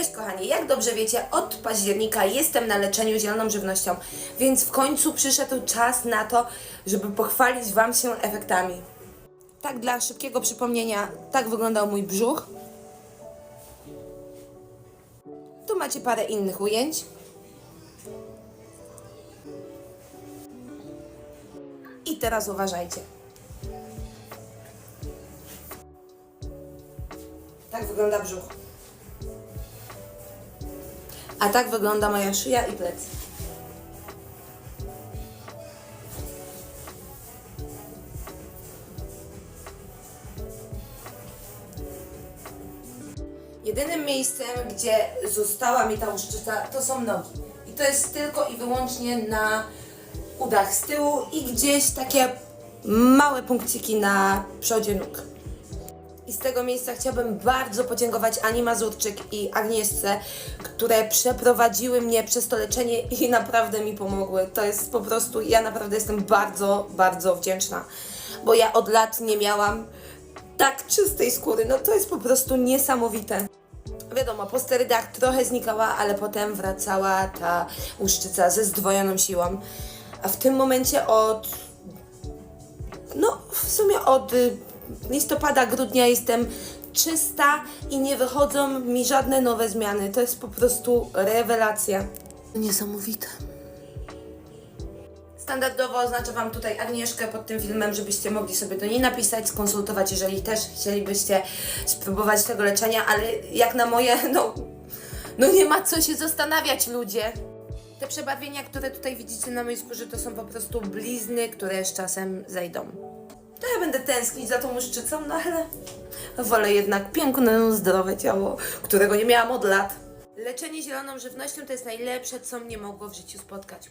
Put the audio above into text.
Cześć kochani, jak dobrze wiecie, od października jestem na leczeniu zieloną żywnością, więc w końcu przyszedł czas na to, żeby pochwalić Wam się efektami. Tak dla szybkiego przypomnienia, tak wyglądał mój brzuch. Tu macie parę innych ujęć. I teraz uważajcie. Tak wygląda brzuch. A tak wygląda moja szyja i plecy. Jedynym miejscem, gdzie została mi ta łuszczyca, to są nogi. I to jest tylko i wyłącznie na udach z tyłu i gdzieś takie małe punkciki na przodzie nóg. I z tego miejsca chciałabym bardzo podziękować Ani Mazurczyk i Agnieszce, które przeprowadziły mnie przez to leczenie i naprawdę mi pomogły. To jest po prostu, ja naprawdę jestem bardzo, bardzo wdzięczna, bo ja od lat nie miałam tak czystej skóry. No to jest po prostu niesamowite. Wiadomo, po sterydach trochę znikała, ale potem wracała ta łuszczyca ze zdwojoną siłą. A w tym momencie od no, w sumie od y, listopada, grudnia jestem czysta i nie wychodzą mi żadne nowe zmiany. To jest po prostu rewelacja. Niesamowite. Standardowo oznaczę Wam tutaj Agnieszkę pod tym filmem, żebyście mogli sobie do niej napisać, skonsultować, jeżeli też chcielibyście spróbować tego leczenia, ale jak na moje, no, no nie ma co się zastanawiać, ludzie. Te przebarwienia, które tutaj widzicie na mojej skórze, to są po prostu blizny, które z czasem zejdą. Ja będę tęsknić za tą łuszczycą, no ale wolę jednak piękne, zdrowe ciało, którego nie miałam od lat. Leczenie zieloną żywnością to jest najlepsze, co mnie mogło w życiu spotkać.